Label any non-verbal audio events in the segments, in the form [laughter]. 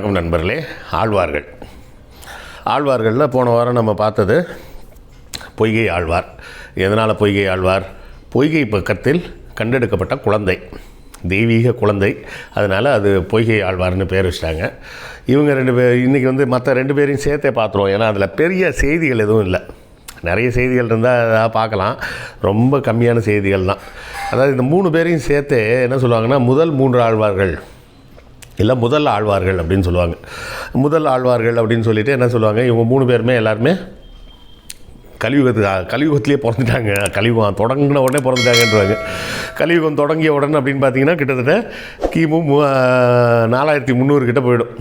வணக்கம் நண்பர்களே. ஆழ்வார்கள். ஆழ்வார்களில் போன வாரம் நம்ம பார்த்தது பொய்கை ஆழ்வார். எதனால் பொய்கை ஆழ்வார்? பொய்கை பக்கத்தில் கண்டெடுக்கப்பட்ட குழந்தை. தெய்வீக குழந்தை. அதனால் அது பொய்கை ஆழ்வார்னு பேர் வச்சிட்டாங்க. இவங்க ரெண்டு பேர் இன்றைக்கி வந்து மற்ற ரெண்டு பேரையும் சேர்த்தே பார்த்துருவோம். ஏன்னா அதில் பெரிய செய்திகள் எதுவும் இல்லை. நிறைய செய்திகள் இருந்தால் அதாவது பார்க்கலாம். ரொம்ப கம்மியான செய்திகள் தான். அதாவது இந்த மூணு பேரையும் சேர்த்து என்ன சொல்லுவாங்கன்னா முதல் மூன்று ஆழ்வார்கள். இல்லை முதல் ஆழ்வார்கள் அப்படின்னு சொல்லுவாங்க. முதல் ஆழ்வார்கள் அப்படின்னு சொல்லிட்டு என்ன சொல்லுவாங்க? இவங்க மூணு பேருமே எல்லாருமே கலியுகத்து கலியுகத்திலே பிறந்துட்டாங்க. கலியுகம் தொடங்கின உடனே பிறந்துட்டாங்கன்றாங்க கலியுகம் தொடங்கிய உடனே அப்படின்னு பார்த்தீங்கன்னா கிட்டத்தட்ட கிமு மு- நாலாயிரத்தி முந்நூறு கிட்ட போயிடும்.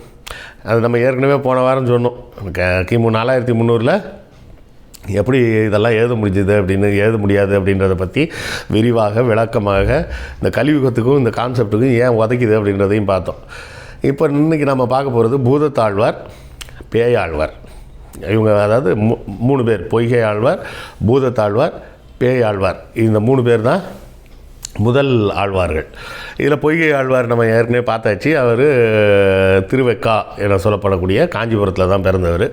அது நம்ம ஏற்கனவே போன வாரம் சொன்னோம். க- கிமு நாலாயிரத்தி முந்நூறில் எப்படி இதெல்லாம் எழுத முடிஞ்சுது அப்படின்னு எழுத முடியாது அப்படின்றத பற்றி விரிவாக விளக்கமாக இந்த கலியுகத்துக்கும் இந்த கான்செப்ட்டுக்கும் ஏன் உதைக்குது அப்படின்றதையும் பார்த்தோம். இப்போ இன்னைக்கு நம்ம பார்க்க போகிறது பூதத்தாழ்வார் பேயாழ்வார். இவங்க அதாவது மூ- மூணு பேர் பொய்கை ஆழ்வார் பூதத்தாழ்வார் பேயாழ்வார். இந்த மூணு பேர் தான் முதல் ஆழ்வார்கள். இதில் பொய்கை ஆழ்வார் நம்ம ஏற்கனவே பார்த்தாச்சு. அவர் திருவெக்கா என சொல்லப்படக்கூடிய காஞ்சிபுரத்தில் தான் பிறந்தவர்.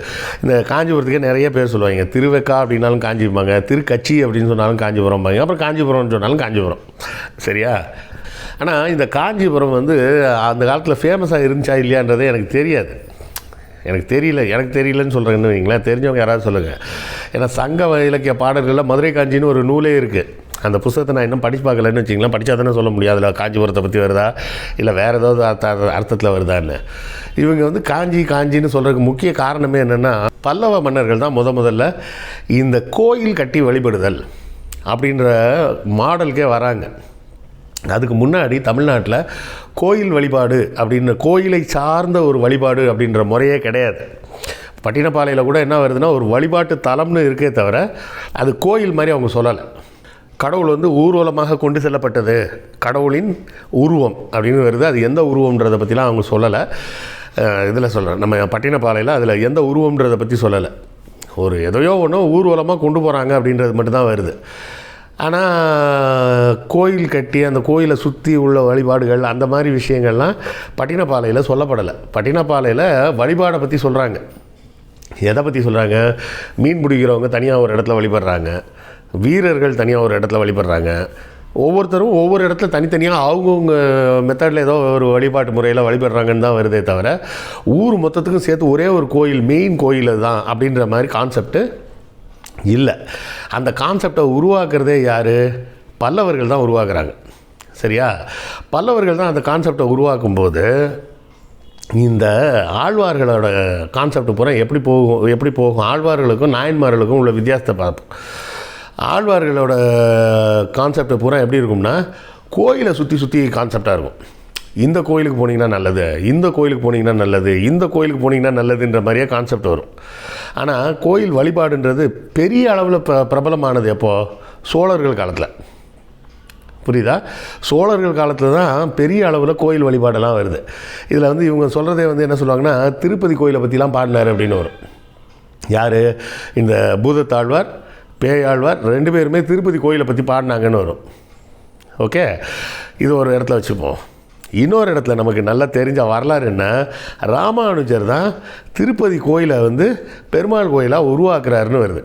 இந்த காஞ்சிபுரத்துக்கே நிறைய பேர் சொல்லுவாங்க திருவெக்கா அப்படின்னாலும் காஞ்சிபாங்க திருக்கட்சி அப்படின்னு சொன்னாலும் காஞ்சிபுரம்பாங்க அப்புறம் காஞ்சிபுரம்னு சொன்னாலும் காஞ்சிபுரம். சரியா? ஆனால் இந்த காஞ்சிபுரம் வந்து அந்த காலத்தில் ஃபேமஸாக இருந்துச்சா இல்லையான்றதே எனக்கு தெரியாது. எனக்கு தெரியல எனக்கு தெரியலன்னு சொல்கிறேன்னு வைங்களேன் தெரிஞ்சவங்க யாராவது சொல்லுங்கள் ஏன்னா சங்க இலக்கிய பாடல்களில் மதுரை காஞ்சின்னு ஒரு நூலே இருக்குது அந்த புத்தகத்தை நான் இன்னும் படிச்சு பார்க்கலன்னு வச்சிங்களேன் படித்தா தானே சொல்ல முடியாது அதில் காஞ்சிபுரத்தை பற்றி வருதா? இல்லை வேறு ஏதாவது அர்த்த அர்த்தத்தில் வருதான்னு. இவங்க வந்து காஞ்சி காஞ்சின்னு சொல்கிறதுக்கு முக்கிய காரணமே என்னென்னா பல்லவ மன்னர்கள் தான் முத முதல்ல இந்த கோயில் கட்டி வழிபடுதல் அப்படின்ற மாடலுக்கே வராங்க. அதுக்கு முன்னாடி தமிழ்நாட்டில் கோயில் வழிபாடு அப்படின்ற கோயிலை சார்ந்த ஒரு வழிபாடு அப்படின்ற முறையே கிடையாது. பட்டினப்பாளையில் கூட என்ன வருதுன்னா ஒரு வழிபாட்டு தலம்னு இருக்கே தவிர அது கோயில் மாதிரி அவங்க சொல்லலை. கடவுள் வந்து ஊர்வலமாக கொண்டு செல்லப்பட்டது. கடவுளின் உருவம் அப்படின்னு வருது. அது எந்த உருவம்ன்றதை பற்றிலாம் அவங்க சொல்லலை. இதில் சொல்கிறேன் நம்ம பட்டினப்பாலையில் அதில் எந்த உருவம்ன்றதை பற்றி சொல்லலை. ஒரு எதையோ ஒன்று ஊர்வலமாக கொண்டு போகிறாங்க அப்படின்றது மட்டும்தான் வருது. ஆனால் கோயில் கட்டி அந்த கோயிலை சுற்றி உள்ள வழிபாடுகள் அந்த மாதிரி விஷயங்கள்லாம் பட்டினப்பாலையில் சொல்லப்படலை. பட்டினப்பாலையில் வழிபாடை பற்றி சொல்கிறாங்க எதை பற்றி சொல்கிறாங்க மீன் பிடிக்கிறவங்க தனியாக ஒரு இடத்துல வழிபடுறாங்க. வீரர்கள் தனியாக ஒரு இடத்துல வழிபடுறாங்க. ஒவ்வொருத்தரும் ஒவ்வொரு இடத்துல தனித்தனியாக அவங்கவுங்க மெத்தடில் ஏதோ ஒரு வழிபாட்டு முறையில் வழிபடுறாங்கன்னு தான் வருதே தவிர ஊர் மொத்தத்துக்கும் சேர்த்து ஒரே ஒரு கோயில் மெயின் கோயில் தான் அப்படின்ற மாதிரி கான்செப்ட்டு இல்லை. அந்த கான்செப்டை உருவாக்குறதே யார்? பல்லவர்கள் தான் உருவாக்குறாங்க. சரியா? பல்லவர்கள் தான் அந்த கான்செப்டை உருவாக்கும்போது இந்த ஆழ்வார்களோட கான்செப்ட் பூரா எப்படி போகும் எப்படி போகும்? ஆழ்வார்களுக்கும் நாயன்மார்களுக்கும் உள்ள வித்தியாசத்தை பார்ப்போம். ஆழ்வார்களோட கான்செப்டை பூரா எப்படி இருக்கும்னா கோயிலை சுற்றி சுற்றி கான்செப்டாக இருக்கும். இந்த கோயிலுக்கு போனீங்கன்னா நல்லது இந்த கோயிலுக்கு போனீங்கன்னா நல்லது இந்த கோயிலுக்கு போனீங்கன்னா நல்லதுன்ற மாதிரியே கான்செப்ட் வரும். ஆனால் கோயில் வழிபாடுன்றது பெரிய அளவில் ப பிரபலமானது எப்போது சோழர்கள் காலத்தில். புரியுதா? சோழர்கள் காலத்தில் தான் பெரிய அளவில் கோயில் வழிபாடெல்லாம் வருது. இதில் வந்து இவங்க சொல்கிறதே வந்து என்ன சொல்லுவாங்கன்னா திருப்பதி கோயிலை பற்றிலாம் பாடினார் அப்படின்னு வரும். யார்? இந்த பூதத்தாழ்வார் பேயாழ்வார் ரெண்டு பேருமே திருப்பதி கோயிலை பற்றி பாடினாங்கன்னு வரும். ஓகே? இது ஒரு இடத்துல வச்சுப்போம். இன்னொரு இடத்துல நமக்கு நல்லா தெரிஞ்ச வரலாறு என்ன? ராமானுஜர் தான் திருப்பதி கோயிலை வந்து பெருமாள் கோயிலாக உருவாக்குறாருன்னு வருது.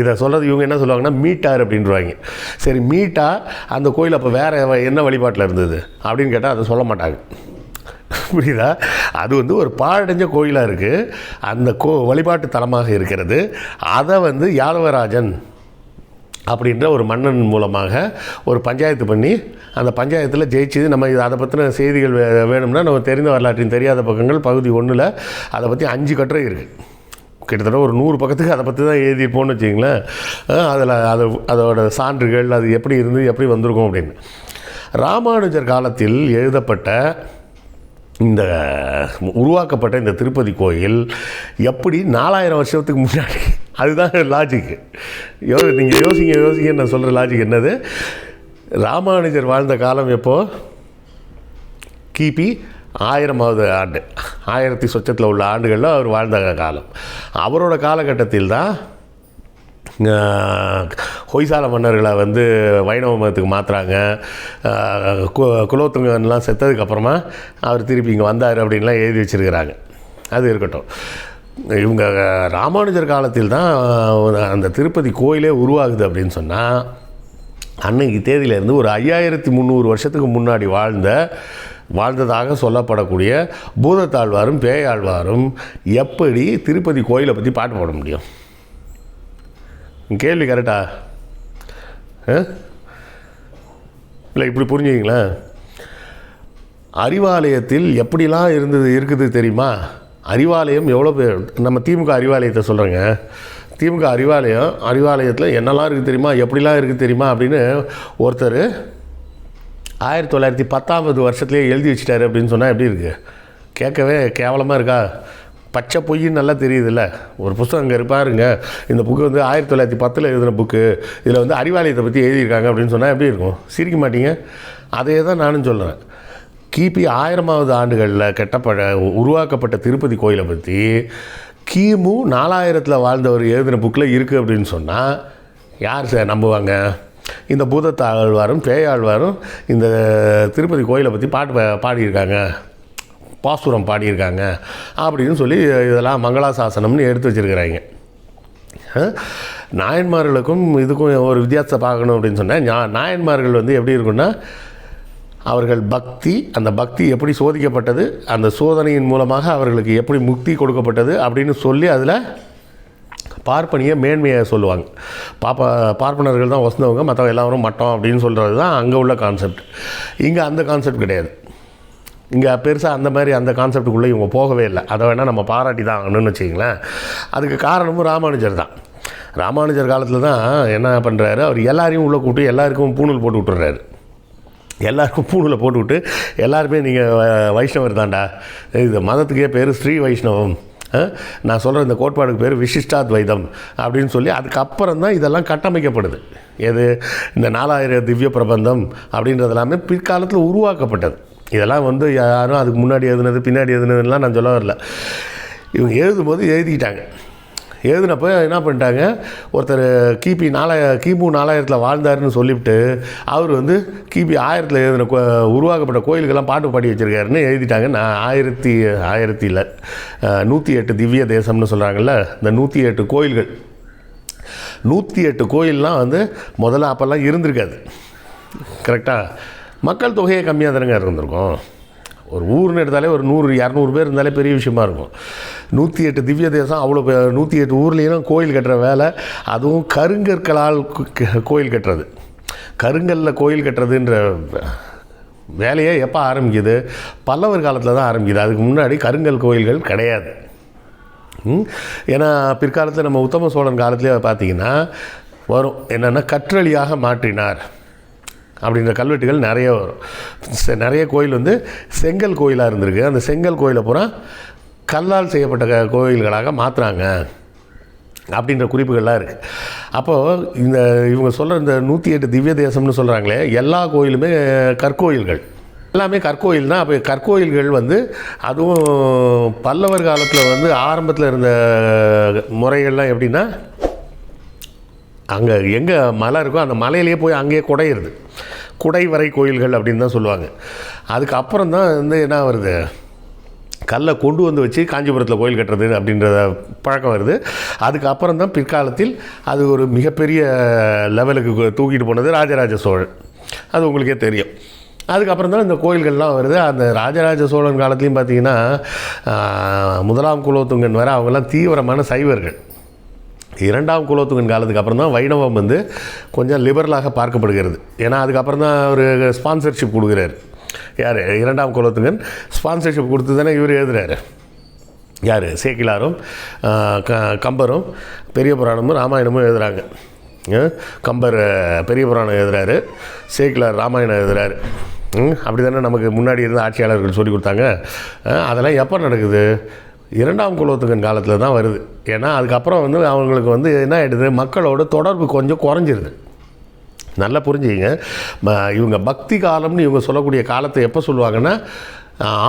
இதை சொல்கிறது இவங்க என்ன சொல்லுவாங்கன்னா மீட்டார் அப்படின்றவாங்க சரி மீட்டா அந்த கோயில் அப்போ வேறு என்ன வழிபாட்டில் இருந்தது? அப்படின்னு கேட்டால் அதை சொல்ல மாட்டாங்க. புரியுதா? அது வந்து ஒரு பாழடைஞ்ச கோயிலாக இருக்குது அந்த கோ வழிபாட்டு தலமாக இருக்கிறது. அதை வந்து யாதவராஜன் அப்படின்ற ஒரு மன்னன் மூலமாக ஒரு பஞ்சாயத்து பண்ணி அந்த பஞ்சாயத்தில் ஜெயிச்சது. நம்ம இது அதை பற்றின செய்திகள் வே- வேணும்னா நம்ம தெரிந்த வரலாற்றின் தெரியாத பக்கங்கள் பகுதி ஒன்றில் அதை பற்றி அஞ்சு கட்டுரை இருக்குது கிட்டத்தட்ட ஒரு நூறு பக்கத்துக்கு அதை பற்றி தான் எழுதியிருப்போம்னு வச்சிங்களேன் அதில் அது அதோட சான்றுகள் அது எப்படி இருந்து எப்படி வந்திருக்கும் அப்படின்னு. ராமானுஜர் காலத்தில் எழுதப்பட்ட இந்த உருவாக்கப்பட்ட இந்த திருப்பதி கோயில் எப்படி நாலாயிரம் வருஷத்துக்கு முன்னாடி? அதுதான் லாஜிக்கு யோ நீங்கள் யோசிங்க யோசிங்க நான் சொல்கிற லாஜிக் என்னது? ராமானுஜர் வாழ்ந்த காலம் எப்போ? கிபி ஆயிரமாவது ஆண்டு. ஆயிரத்தி சொச்சத்தில் உள்ள ஆண்டுகளில் அவர் வாழ்ந்த காலம். அவரோட காலகட்டத்தில் தான் ஹொய்சால மன்னர்களை வந்து வைணவ மதத்துக்கு மாற்றுறாங்க கு குலோத்துங்கன்லாம் செத்ததுக்கப்புறமா அவர் திருப்பி இங்கே வந்தார் அப்படின்லாம் எழுதி வச்சுருக்கிறாங்க. அது இருக்கட்டும். இவங்க ராமானுஜர் காலத்தில் தான் அந்த திருப்பதி கோயிலே உருவாகுது அப்படின்னு சொன்னால் அன்னைக்கு தேதியிலேருந்து ஒரு ஐயாயிரத்தி முந்நூறு வருஷத்துக்கு முன்னாடி வாழ்ந்த வாழ்ந்ததாக சொல்லப்படக்கூடிய பூதத்தாழ்வாரும் பேயாழ்வாரும் எப்படி திருப்பதி கோயிலை பற்றி பாட்டு பாட முடியும்? கேள்வி கரெக்டாக இல்லை இப்படி புரிஞ்சுக்கிங்களேன் அறிவாலயத்தில் எப்படிலாம் இருந்தது இருக்குது தெரியுமா? அறிவாலயம் எவ்வளோ பேர் நம்ம திமுக அறிவாலயத்தை சொல்கிறேங்க திமுக அறிவாலயம் அறிவாலயத்தில் என்னெல்லாம் இருக்குது தெரியுமா? எப்படிலாம் இருக்குது தெரியுமா? அப்படின்னு ஒருத்தர் ஆயிரத்தி தொள்ளாயிரத்தி பத்தாவது வருஷத்துலேயே எழுதி வச்சிட்டாரு அப்படின்னு சொன்னால் எப்படி இருக்குது கேட்கவே கேவலமாக இருக்கா? பச்சை பொய்ன்னு நல்லா தெரியுதுல்ல. ஒரு புஸ்தகம் அங்கே இருப்பாருங்க இந்த புக்கு வந்து ஆயிரத்தி தொள்ளாயிரத்தி பத்தில் எழுதின புக்கு இதில் வந்து அறிவாலயத்தை பற்றி எழுதியிருக்காங்க அப்படின்னு சொன்னால் எப்படி இருக்கும்? சிரிக்க மாட்டீங்க? அதே தான் நானும் சொல்கிறேன் கிபி ஆயிரமாவது ஆண்டுகளில் கெட்டப்பட உருவாக்கப்பட்ட திருப்பதி கோயிலை பற்றி கிமு நாலாயிரத்தில் வாழ்ந்தவர் எழுதின புக்கில் இருக்குது அப்படின்னு சொன்னால் யார் சார் நம்புவாங்க? இந்த பூதத்தாழ்வாரும் பேயாழ்வாரும் இந்த திருப்பதி கோயிலை பற்றி பாட்டு பாடியிருக்காங்க. பாசுரம் பாடியிருக்காங்க அப்படின்னு சொல்லி இதெல்லாம் மங்களாசாசனம்னு எடுத்து வச்சுருக்கிறாங்க. நாயன்மார்களுக்கும் இதுக்கும் ஒரு வித்தியாசத்தை பார்க்கணும் அப்படின்னு சொன்னால் ஞா நாயன்மார்கள் வந்து எப்படி இருக்குன்னா அவர்கள் பக்தி அந்த பக்தி எப்படி சோதிக்கப்பட்டது அந்த சோதனையின் மூலமாக அவர்களுக்கு எப்படி முக்தி கொடுக்கப்பட்டது அப்படின்னு சொல்லி அதில் பார்ப்பனிய மேன்மையை சொல்லுவாங்க. பாப்பா பார்ப்பனர்கள் தான் வசந்தவங்க மற்றவங்க எல்லாரும் மட்டம் அப்படின்னு சொல்கிறது தான் அங்கே உள்ள கான்செப்ட் இங்கே அந்த கான்செப்ட் கிடையாது. இங்கே பெருசாக அந்த மாதிரி அந்த கான்செப்டுக்குள்ளே இவங்க போகவே இல்லை. அதை வேணால் நம்ம பாராட்டி தான் ஆகணும்னு வச்சிங்களேன் அதுக்கு காரணமும் ராமானுஜர் தான். ராமானுஜர் காலத்தில் தான் என்ன பண்ணுறாரு அவர் எல்லாரையும் உள்ளே கூப்பிட்டு எல்லாருக்கும் பூணூல் போட்டு விட்டுறாரு. எல்லாருக்கும் பூணில் போட்டுவிட்டு எல்லாருமே நீங்கள் வைஷ்ணவர் தான்டா. இது மதத்துக்கே பேர் ஸ்ரீ வைஷ்ணவம். நான் சொல்கிற இந்த கோட்பாடுக்கு பேர் விசிஷ்டாத்வைதம் அப்படின்னு சொல்லி அதுக்கப்புறம் தான் இதெல்லாம் கட்டமைக்கப்படுது. எது? இந்த நாலாயிரம் திவ்ய பிரபந்தம் அப்படின்றது எல்லாமே பிற்காலத்தில் உருவாக்கப்பட்டது. இதெல்லாம் வந்து யாரும் அதுக்கு முன்னாடி எழுதுனது பின்னாடி எழுதுனதுலாம் நான் சொல்ல வரல. இவங்க எழுதும்போது எழுதிக்கிட்டாங்க. எழுதினப்போ என்ன பண்ணிட்டாங்க? ஒருத்தர் கிபி நாலாய கிமு நாலாயிரத்தில் வாழ்ந்தாருன்னு சொல்லிவிட்டு அவர் வந்து கிபி ஆயிரத்தில் எழுதின கோ உருவாக்கப்பட்ட கோயிலுக்கெல்லாம் பாட்டு பாடி வச்சுருக்காருன்னு எழுதிட்டாங்க. நான் ஆயிரத்தி ஆயிரத்தியில் நூற்றி எட்டு திவ்ய தேசம்னு சொல்கிறாங்கல்ல இந்த நூற்றி எட்டு கோயில்கள். நூற்றி எட்டு கோயிலெலாம் வந்து முதல்ல அப்போல்லாம் இருந்திருக்காது. கரெக்டாக மக்கள் தொகையே கம்மியாக தானேங்க இருந்திருக்கும். ஒரு ஊர்னு எடுத்தாலே ஒரு நூறு இரநூறு பேர் இருந்தாலே பெரிய விஷயமா இருக்கும். நூற்றி எட்டு திவ்ய தேசம் அவ்வளோ நூற்றி எட்டு ஊர்லேயும் கோயில் கட்டுற வேலை அதுவும் கருங்கற்களால் கோயில் கட்டுறது. கருங்கல்ல கோயில் கட்டுறதுன்ற வேலையே எப்போ ஆரம்பிக்குது? பல்லவர் காலத்தில் தான் ஆரம்பிக்குது. அதுக்கு முன்னாடி கருங்கல் கோயில்கள் கிடையாது. ஏன்னா பிற்காலத்தில் நம்ம உத்தம சோழன் காலத்திலே பார்த்தீங்கன்னா வரும். என்னென்னா கற்றளியாக மாற்றினார். அப்படின்ற கல்வெட்டுகள் நிறைய வரும். செ- நிறைய கோயில் வந்து செங்கல் கோயிலாக இருந்திருக்கு. அந்த செங்கல் கோயிலை பூரா கல்லால் செய்யப்பட்ட கோயில்களாக மாற்றுறாங்க அப்படின்ற குறிப்புகள்லாம் இருக்குது அப்போது இந்த இவங்க சொல்கிற இந்த நூற்றி எட்டு திவ்ய தேசம்னு சொல்கிறாங்களே எல்லா கோயிலுமே கற்கோயில்கள். எல்லாமே கற்கோயில் தான். அப்போ கற்கோயில்கள் வந்து அதுவும் பல்லவர் காலத்தில் வந்து ஆரம்பத்தில் இருந்த முறைகள்லாம் எப்படின்னா அங்கே எங்கே மலை இருக்கோ அந்த மலையிலேயே போய் அங்கேயே குடையிறது. குடைவரை கோயில்கள் அப்படின்னு தான் சொல்லுவாங்க. அதுக்கப்புறம் தான் வந்து என்ன வருது? கல்லை கொண்டு வந்து வச்சு காஞ்சிபுரத்தில் கோயில் கட்டுறது அப்படின்ற பழக்கம் வருது. அதுக்கப்புறம் தான் பிற்காலத்தில் அது ஒரு மிகப்பெரிய லெவலுக்கு தூக்கிட்டு போனது ராஜராஜ சோழன். அது உங்களுக்கே தெரியும். அதுக்கப்புறம் தான் இந்த கோயில்கள்லாம் வருது. அந்த ராஜராஜ சோழன் காலத்துலேயும் பார்த்திங்கன்னா முதலாம் குலோத்துங்கன் வர அவங்கெல்லாம் தீவிரமான சைவர்கள். இரண்டாம் குலோத்துங்கன் காலத்துக்கு அப்புறம் தான் வைணவம் வந்து கொஞ்சம் லிபரலாக பார்க்கப்படுகிறது. ஏன்னா அதுக்கப்புறம் தான் அவர் ஸ்பான்சர்ஷிப் கொடுக்குறாரு. யார்? இரண்டாம் குலோத்துங்கன் ஸ்பான்சர்ஷிப் கொடுத்து தானே இவர் எழுதுறாரு. யார்? சேக்கிலாரும் க கம்பரும் பெரிய புராணமும் ராமாயணமும் எழுதுகிறாங்க கம்பர் பெரிய புராணம் எழுதுறாரு. சேக்கிலார் ராமாயணம் எழுதுறாரு. அப்படி தானே நமக்கு முன்னாடி இருந்த ஆட்சியாளர்கள் சொல்லி கொடுத்தாங்க. அதெல்லாம் எப்போ நடக்குது? இரண்டாம் குலோத்துங்கன் காலத்தில் தான் வருது. ஏன்னா அதுக்கப்புறம் வந்து அவங்களுக்கு வந்து என்ன ஆகிடுது மக்களோட தொடர்பு கொஞ்சம் குறைஞ்சிருது. நல்லா புரிஞ்சுங்க இவங்க பக்தி காலம்னு இவங்க சொல்லக்கூடிய காலத்தை எப்போ சொல்லுவாங்கன்னா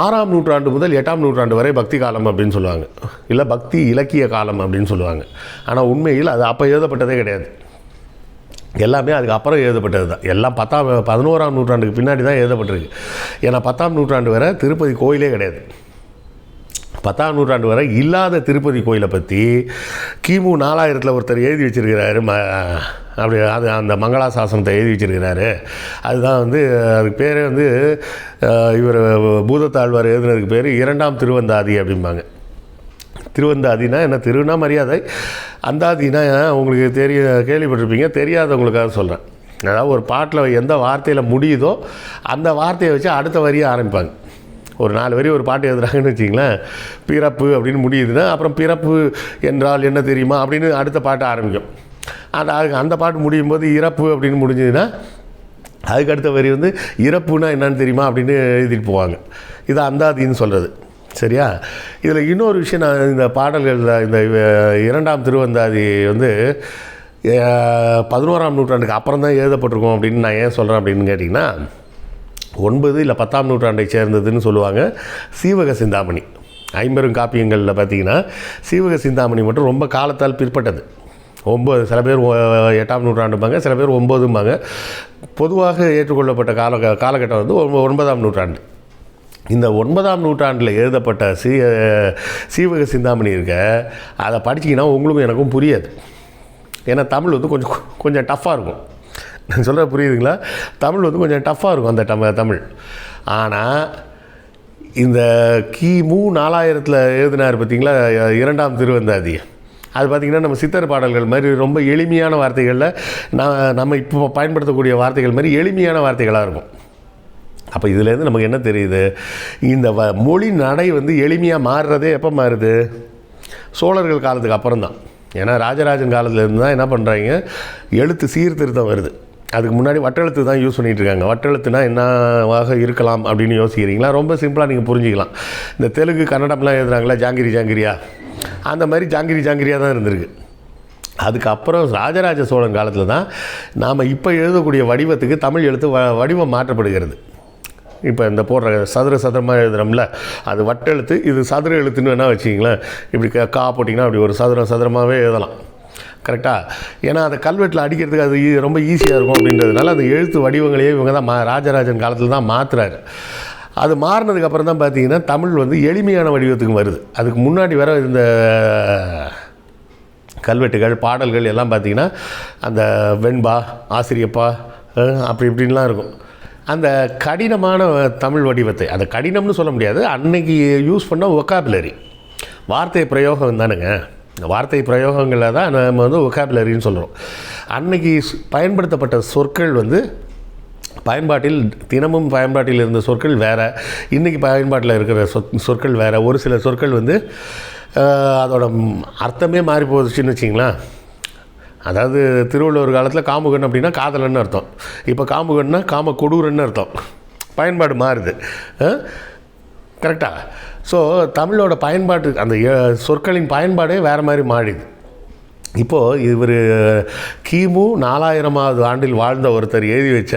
ஆறாம் நூற்றாண்டு முதல் எட்டாம் நூற்றாண்டு வரை பக்தி காலம் அப்படின்னு சொல்லுவாங்க. இல்லை பக்தி இலக்கிய காலம் அப்படின்னு சொல்லுவாங்க. ஆனால் உண்மையில் அது அப்போ எழுதப்பட்டதே கிடையாது. எல்லாமே அதுக்கப்புறம் எழுதப்பட்டது தான். எல்லாம் பத்தாம் பதினோராம் நூற்றாண்டுக்கு பின்னாடி தான் எழுதப்பட்டிருக்கு. ஏன்னா பத்தாம் நூற்றாண்டு வரை திருப்பதி கோயிலே கிடையாது. பத்தாம் நூற்றாண்டு வரை இல்லாத திருப்பதி கோயிலை பற்றி கிமு நாலாயிரத்தில் ஒருத்தர் எழுதி வச்சிருக்கிறாரு ம அப்படி அது அந்த மங்களாசாசனத்தை எழுதி வச்சிருக்கிறாரு. அதுதான் வந்து அதுக்கு பேரே வந்து இவர் பூதத்தாழ்வார் எழுதுனதுக்கு பேர் இரண்டாம் திருவந்தாதி அப்படிம்பாங்க. திருவந்தாதினா என்ன திருனா மரியாதை? அந்தாதினா உங்களுக்கு தெரிய கேள்விப்பட்டிருப்பீங்க தெரியாதவங்களுக்காக சொல்கிறேன் அதாவது ஒரு பாட்டில் எந்த வார்த்தையில் முடியுதோ அந்த வார்த்தையை வச்சு அடுத்த வரியை ஆரம்பிப்பாங்க. ஒரு நாலு வரி ஒரு பாட்டு எழுதுறாங்கன்னு வச்சிங்களேன் பிறப்பு அப்படின்னு முடியுதுன்னா அப்புறம் பிறப்பு என்றால் என்ன தெரியுமா? அப்படின்னு அடுத்த பாட்டு ஆரம்பிக்கும். அந்த அதுக்கு அந்த பாட்டு முடியும் போது இறப்பு அப்படின்னு முடிஞ்சதுன்னா அதுக்கு அடுத்த வரி வந்து இறப்புனா என்னன்னு தெரியுமா? அப்படின்னு எழுதிட்டு போவாங்க. இது அந்தாதின்னு சொல்கிறது சரியா? இதில் இன்னொரு விஷயம் நான் இந்த பாடல்களில் இந்த இரண்டாம் திருவந்தாதி வந்து பதினோராம் நூற்றாண்டுக்கு அப்புறம் தான் எழுதப்பட்டிருக்கோம் அப்படின்னு நான் ஏன் சொல்கிறேன் அப்படின்னு கேட்டிங்கன்னா ஒன்பது இல்லை பத்தாம் நூற்றாண்டை சேர்ந்ததுன்னு சொல்லுவாங்க. சீவக சிந்தாமணி. ஐம்பெரும் காப்பியங்களில் பார்த்தீங்கன்னா சீவக சிந்தாமணி மட்டும் ரொம்ப காலத்தால் பிற்பட்டது. ஒம்பது சில பேர் எட்டாம் நூற்றாண்டும்பாங்க சில பேர் ஒம்பதும்பாங்க. பொதுவாக ஏற்றுக்கொள்ளப்பட்ட கால காலகட்டம் வந்து ஒன்பதாம் நூற்றாண்டு. இந்த ஒன்பதாம் நூற்றாண்டில் எழுதப்பட்ட சீ சீவக சிந்தாமணி இருக்க அதை படிச்சீங்கன்னா உங்களுக்கும் எனக்கும் புரியாது. ஏன்னா தமிழ் வந்து கொஞ்சம் கொஞ்சம் டஃப்பாக இருக்கும். [laughs] நான் சொல்கிற புரியுதுங்களா? தமிழ் வந்து கொஞ்சம் டஃப்பாக இருக்கும் அந்த டம தமிழ். ஆனால் இந்த கிமு நாலாயிரத்தில் எழுதினார் பார்த்தீங்களா இரண்டாம் திருவந்தாதி. அது பார்த்திங்கன்னா நம்ம சித்தர் பாடல்கள் மாதிரி ரொம்ப எளிமையான வார்த்தைகளில் நான் நம்ம இப்போ பயன்படுத்தக்கூடிய வார்த்தைகள் மாதிரி எளிமையான வார்த்தைகளாக இருக்கும். அப்போ இதுலேருந்து நமக்கு என்ன தெரியுது? இந்த வ மொழி நடை வந்து எளிமையாக மாறுறதே எப்போ மாறுது? சோழர்கள் காலத்துக்கு அப்புறம் தான் ஏன்னா ராஜராஜன் காலத்துலேருந்து தான் என்ன பண்ணுறாங்க எழுத்து சீர்திருத்தம் வருது. அதுக்கு முன்னாடி வட்டெழுத்து தான் யூஸ் பண்ணிகிட்டு இருக்காங்க வட்டெழுத்துனா என்னவாக இருக்கலாம் அப்படின்னு யோசிக்கிறீங்களா? ரொம்ப சிம்பிளாக நீங்கள் புரிஞ்சுக்கலாம். இந்த தெலுங்கு கன்னடம்லாம் எழுதுறாங்களா ஜாங்கிரி ஜாங்கிரியா? அந்த மாதிரி ஜாங்கிரி ஜாங்கிரியா தான் இருந்திருக்கு. அதுக்கப்புறம் ராஜராஜ சோழன் காலத்தில் தான் நாம் இப்போ எழுதக்கூடிய வடிவத்துக்கு தமிழ் எழுத்து வ வடிவம் மாற்றப்படுகிறது. இப்போ இந்த போடுற சதுர சதுரமாக எழுதுறோம்ல அது வட்டெழுத்து இது சதுர எழுத்துன்னு வேணால் வச்சிங்களேன் இப்படி கா போட்டிங்கன்னா அப்படி ஒரு சதுரம் சதுரமாகவே எழுதலாம். கரெக்டாக ஏன்னா அந்த கல்வெட்டில் அடிக்கிறதுக்கு அது ஈ- ரொம்ப ஈஸியாக இருக்கும் அப்படின்றதுனால அந்த எழுத்து வடிவங்களையே இவங்க தான் மா ராஜராஜன் காலத்தில் தான் மாற்றுறாரு அது மாறினதுக்கப்புறம் தான் பார்த்தீங்கன்னா தமிழ் வந்து எளிமையான வடிவத்துக்கு வருது. அதுக்கு முன்னாடி வர இந்த கல்வெட்டுகள் பாடல்கள் எல்லாம் பார்த்தீங்கன்னா அந்த வெண்பா ஆசிரியப்பா அப்படி இப்படின்லாம் இருக்கும். அந்த கடினமான தமிழ் வடிவத்தை அந்த கடினம்னு சொல்ல முடியாது அன்னைக்கு யூஸ் பண்ண ஒக்காபுலரி வார்த்தை பிரயோகம் தானுங்க. வார்த்தை பிரயோகங்களில் தான் நம்ம வந்து ஒகாபுலரின்னு சொல்கிறோம் அன்னைக்கு பயன்படுத்தப்பட்ட சொற்கள் வந்து பயன்பாட்டில் தினமும் பயன்பாட்டில் இருந்த சொற்கள் வேறு இன்றைக்கி பயன்பாட்டில் இருக்கிற சொற் சொற்கள் வேறு. ஒரு சில சொற்கள் வந்து அதோட அர்த்தமே மாறி போச்சுன்னு வச்சிங்களேன். அதாவது திருவள்ளுவர் காலத்தில் காமுகன் அப்படின்னா காதலன்னு அர்த்தம். இப்போ காமுகன்னா காம கொடூரன்னு அர்த்தம். பயன்பாடு மாறுது. கரெக்டாக ஸோ தமிழோட பயன்பாட்டு அந்த சொற்களின் பயன்பாடே வேறு மாதிரி மாறிடுது. இப்போது இவர் கிமு நாலாயிரமாவது ஆண்டில் வாழ்ந்த ஒருத்தர் எழுதி வச்ச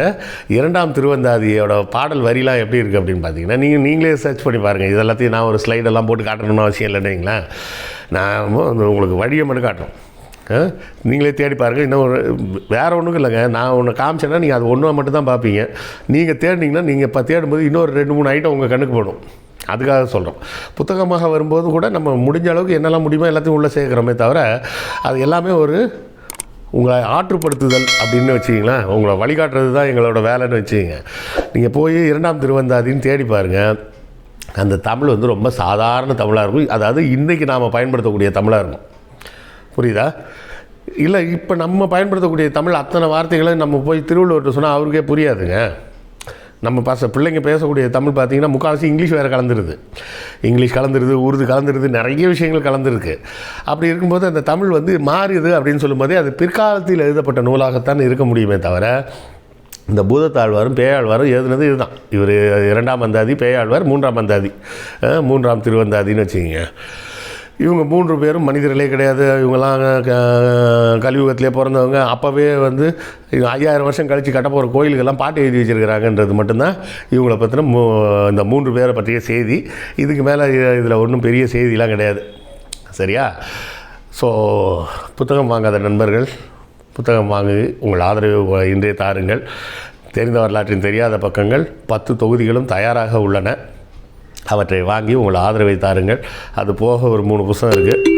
இரண்டாம் திருவந்தாதியோட பாடல் வரிலாம் எப்படி இருக்குது அப்படின்னு பார்த்தீங்கன்னா நீங்கள் நீங்களே சர்ச் பண்ணி பாருங்கள் இது எல்லாத்தையும் நான் ஒரு ஸ்லைடெல்லாம் போட்டு காட்டணும்னு அவசியம் இல்லைன்னீங்களா நான் வந்து உங்களுக்கு வழியை மட்டும் காட்டும் நீங்களே தேடி பாருங்கள் இன்னும் ஒரு வேறு ஒன்றும் இல்லைங்க. நான் ஒன்று காமிச்சேன்னா நீங்கள் அது ஒன்றா மட்டும் தான் பார்ப்பீங்க நீங்கள் தேடினீங்கன்னா நீங்கள் இப்போ தேடும்போது இன்னொரு ரெண்டு மூணு ஐட்டம் உங்கள் கண்ணுக்கு போடும். அதுக்காக சொல்கிறோம் புத்தகமாக வரும்போது கூட நம்ம முடிஞ்ச அளவுக்கு என்னெல்லாம் முடியுமோ எல்லாத்தையும் உள்ளே சேர்க்குறோமே தவிர அது எல்லாமே ஒரு உங்களை ஆற்றுப்படுத்துதல் அப்படின்னு வச்சிங்களேன் உங்களை வழிகாட்டுறது தான் எங்களோட வேலைன்னு வச்சுங்க நீங்கள் போய் இரண்டாம் திருவந்தாதின்னு தேடி பாருங்கள் அந்த தமிழ் வந்து ரொம்ப சாதாரண தமிழாக இருக்கும். அதாவது இன்றைக்கி நாம் பயன்படுத்தக்கூடிய தமிழாக இருக்கும். புரியுதா? இல்லை இப்போ நம்ம பயன்படுத்தக்கூடிய தமிழ் அத்தனை வார்த்தைகளை நம்ம போய் திருவள்ளுவர்கிட்ட சொன்னால் அவருக்கே புரியாதுங்க. நம்ம பச பிள்ளைங்க பேசக்கூடிய தமிழ் பார்த்திங்கன்னா முக்கால்வாசி இங்கிலீஷ் வேறு கலந்துருது. இங்கிலீஷ் கலந்துருது உருது கலந்துருது நிறைய விஷயங்கள் கலந்துருக்கு. அப்படி இருக்கும்போது அந்த தமிழ் வந்து மாறுது அப்படின்னு சொல்லும்போதே அது பிற்காலத்தில் எழுதப்பட்ட நூலாகத்தான் இருக்க முடியுமே தவிர இந்த பூதத்தாழ்வாரும் பேயாழ்வாரும் எழுதுனது இதுதான். இவர் இரண்டாம் அந்தாதி பேயாழ்வார் மூன்றாம் அந்தாதி மூன்றாம் திருவந்தாதின்னு வச்சுக்கோங்க. இவங்க மூன்று பேரும் மனிதர்களே கிடையாது. இவங்கெல்லாம் க- கலியுகத்திலே பிறந்தவங்க. அப்போவே வந்து இவங்க ஐயாயிரம் வருஷம் கழித்து கட்ட போகிற கோயிலுக்கெல்லாம் பாட்டு எழுதி வச்சுருக்கிறாங்கன்றது மட்டும்தான். இவங்களை பற்றின மூ இந்த மூன்று பேரை பற்றிய செய்தி. இதுக்கு மேலே இதில் ஒன்றும் பெரிய செய்திலாம் கிடையாது. சரியா? ஸோ புத்தகம் வாங்காத நண்பர்கள் புத்தகம் வாங்கி உங்கள் ஆதரவு இன்றே தாருங்கள். தெரிந்த வரலாற்றின் தெரியாத பக்கங்கள் பத்து தொகுதிகளும் தயாராக உள்ளன. அவற்றை வாங்கி உங்கள் ஆதரவை தாருங்கள். அது போக ஒரு மூணு புத்தகம் இருக்குது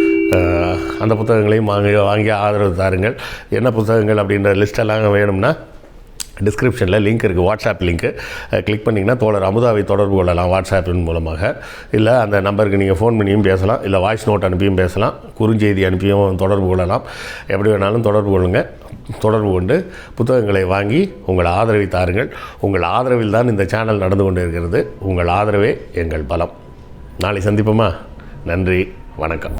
அந்த புத்தகங்களையும் வாங்கி வாங்கி ஆதரவு தாருங்கள். என்ன புத்தகங்கள் அப்படின்ற லிஸ்டெல்லாம் வேணும்னா டிஸ்கிரிப்ஷனில் லிங்க் இருக்குது வாட்ஸ்அப் லிங்க்கு கிளிக் பண்ணிங்கன்னா தோழர் அமுதாவை தொடர்பு கொள்ளலாம் வாட்ஸ்அப்பின் மூலமாக. இல்லை அந்த நம்பருக்கு நீங்கள் ஃபோன் பண்ணியும் பேசலாம். இல்லை வாய்ஸ் நோட் அனுப்பியும் பேசலாம். குறுஞ்செய்தி அனுப்பியும் தொடர்பு கொள்ளலாம். எப்படி வேணாலும் தொடர்பு கொள்ளுங்கள் தொடர்பு கொண்டு புத்தகங்களை வாங்கி உங்கள் ஆதரவை தாருங்கள். உங்கள் ஆதரவில் தான் இந்த சேனல் நடந்து கொண்டு இருக்கிறது உங்கள் ஆதரவே எங்கள் பலம். நாளை சந்திப்போமா? நன்றி. வணக்கம்.